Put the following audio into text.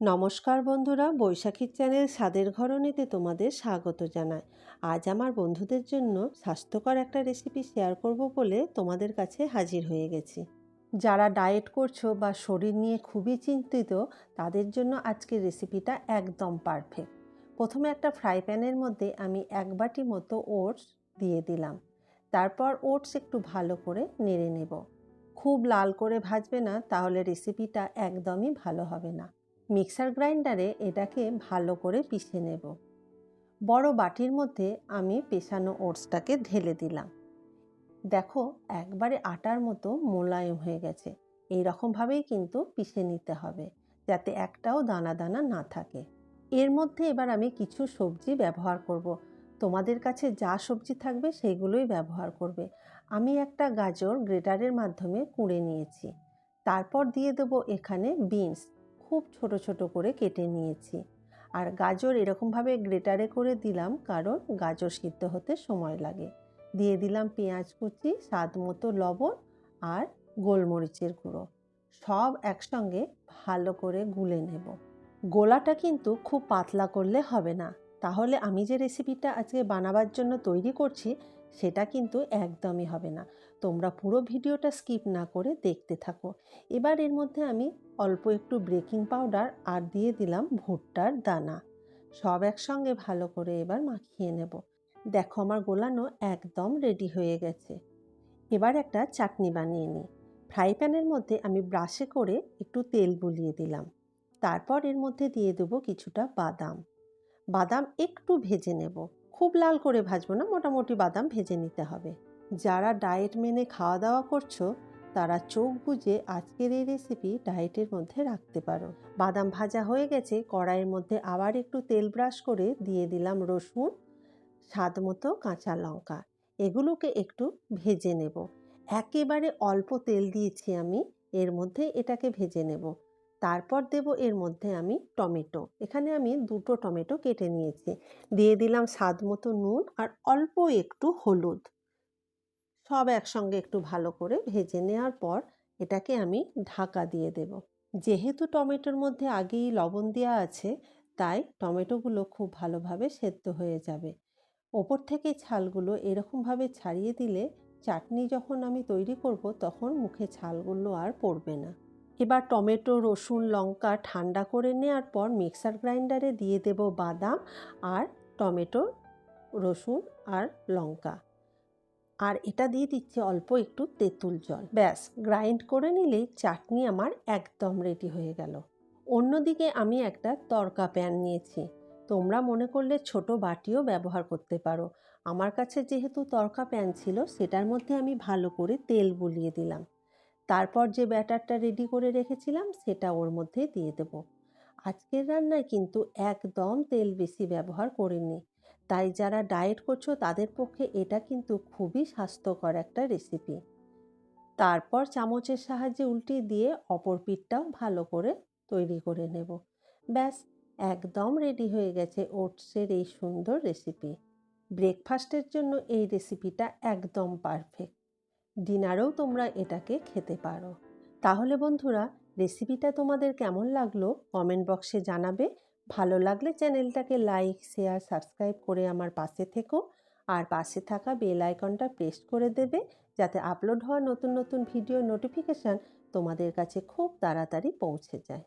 নমস্কার বন্ধুরা বৈশাখীর চ্যানেল স্বাদের ঘরণীতে তোমাদের স্বাগত জানাই। আজ আমার বন্ধুদের জন্য স্বাস্থ্যকর একটা রেসিপি শেয়ার করব বলে তোমাদের কাছে হাজির হয়ে গেছি। যারা ডায়েট করছ বা শরীর নিয়ে খুবই চিন্তিত, তাদের জন্য আজকের রেসিপিটা একদম পারফেক্ট প্রথমে একটা ফ্রাই প্যানের মধ্যে আমি এক বাটি মতো ওটস দিয়ে দিলাম। তারপর ওটস একটু ভালো করে নেড়ে নেব। খুব লাল করে ভাজবে না, তাহলে রেসিপিটা একদমই ভালো হবে না। মিক্সার গ্রাইন্ডারে এটাকে ভালো করে পিষে নেব। বড় বাটির মধ্যে আমি পেশানো ওটসটাকে ঢেলে দিলাম। দেখো, একবারে আটার মতো মোলায়েম হয়ে গেছে। এই রকমভাবেই কিন্তু পিষে নিতে হবে, যাতে একটাও দানা দানা না থাকে। এর মধ্যে এবার আমি কিছু সবজি ব্যবহার করব। তোমাদের কাছে যা সবজি থাকবে সেইগুলোই ব্যবহার করবে। আমি একটা গাজর গ্রেটারের মাধ্যমে কুড়ে নিয়েছি। তারপর দিয়ে দেবো এখানে বিনস। খুব ছোট ছোট করে কেটে নিয়েছি। আর গাজর এরকমভাবে গ্রেটারে করে দিলাম কারণ গাজর সিদ্ধ হতে সময় লাগে। দিয়ে দিলাম পেঁয়াজ কুচি, স্বাদ মতো লবণ আর গোলমরিচের গুঁড়ো। সব একসঙ্গে ভালো করে গুলে নেব। গোলাটা কিন্তু খুব পাতলা করলে হবে না। তাহলে আমি যে রেসিপিটা আজকে বানাবার জন্য তৈরি করছি, সেটা কিন্তু একদমই হবে না। তোমরা পুরো ভিডিওটা স্কিপ না করে দেখতে থাকো। এবার এর মধ্যে আমি অল্প একটু বেকিং পাউডার আর দিয়ে দিলাম ভুট্টার দানা। সব একসঙ্গে ভালো করে এবার মাখিয়ে নেব। দেখো আমার গোলানো একদম রেডি হয়ে গেছে। এবার একটা চাটনি বানিয়ে নিই। ফ্রাই প্যানের মধ্যে আমি ব্রাশে করে একটু তেল বুলিয়ে দিলাম। তারপর এর মধ্যে দিয়ে দেবো কিছুটা বাদাম। বাদাম একটু ভেজে নেব। খুব লাল করে ভাজবো না, মোটামুটি বাদাম ভেজে নিতে হবে। যারা ডায়েট মেনে খাওয়া দাওয়া করছ, তারা চোখ বুঝে আজকের এই রেসিপি ডায়েটের মধ্যে রাখতে পারো। বাদাম ভাজা হয়ে গেছে, কড়াইয়ের মধ্যে আবার একটু তেল ব্রাশ করে দিয়ে দিলাম রসুন, স্বাদ মতো কাঁচা লঙ্কা। এগুলোকে একটু ভেজে নেব। একেবারে অল্প তেল দিয়েছি আমি, এর মধ্যে এটাকে ভেজে নেব। তারপর দেব এর মধ্যে আমি টমেটো। এখানে আমি দুটো টমেটো কেটে নিয়েছি। দিয়ে দিলাম স্বাদ মতো নুন আর অল্প একটু হলুদ। সব একসঙ্গে একটু ভালো করে ভেজে নেওয়ার পর এটাকে আমি ঢাকা দিয়ে দেব। যেহেতু টমেটোর মধ্যে আগেই লবণ দেওয়া আছে, তাই টমেটোগুলো খুব ভালোভাবে সেদ্ধ হয়ে যাবে। ওপর থেকে ছালগুলো এরকমভাবে ছাড়িয়ে দিলে চাটনি যখন আমি তৈরি করব, তখন মুখে ছালগুলো আর পড়বে না। এবার টমেটো, রসুন, লঙ্কা ঠান্ডা করে নেওয়ার পর মিক্সার গ্রাইন্ডারে দিয়ে দেব বাদাম আর টমেটো, রসুন আর লঙ্কা। আর এটা দিয়ে দিচ্ছে অল্প একটু তেঁতুল জল। ব্যাস গ্রাইন্ড করে নিলেই চাটনি আমার একদম রেডি হয়ে গেল। অন্যদিকে আমি একটা তরকা প্যান নিয়েছি। তোমরা মনে করলে ছোট বাটিও ব্যবহার করতে পারো। আমার কাছে যেহেতু তরকা প্যান ছিল, সেটার মধ্যে আমি ভালো করে তেল বুলিয়ে দিলাম। তারপর যে ব্যাটারটা রেডি করে রেখেছিলাম, সেটা ওর মধ্যে দিয়ে দেব। আজকের রান্নায় কিন্তু একদম তেল বেশি ব্যবহার করিনি। তাই যারা ডায়েট করছ তাদের পক্ষে এটা কিন্তু খুবই স্বাস্থ্যকর একটা রেসিপি তারপর চামচের সাহায্যে উল্টে দিয়ে অপর পিঠটাও ভালো করে তৈরি করে নেব। ব্যাস, একদম রেডি হয়ে গেছে ওটসের এই সুন্দর রেসিপি ব্রেকফাস্টের জন্য এই রেসিপিটা একদম পারফেক্ট ডিনারেও তোমরা এটাকে খেতে পারো। তাহলে বন্ধুরা রেসিপিটা তোমাদের কেমন লাগল? কমেন্ট বক্সে জানাবে। ভালো লাগলে চ্যানেলটাকে লাইক, শেয়ার, সাবস্ক্রাইব করে আমার পাশে থেকো। আর পাশে থাকা বেল আইকনটা প্রেস করে দেবে যাতে আপলোড হওয়া নতুন নতুন ভিডিও নোটিফিকেশান তোমাদের কাছে খুব তাড়াতাড়ি পৌঁছে যায়।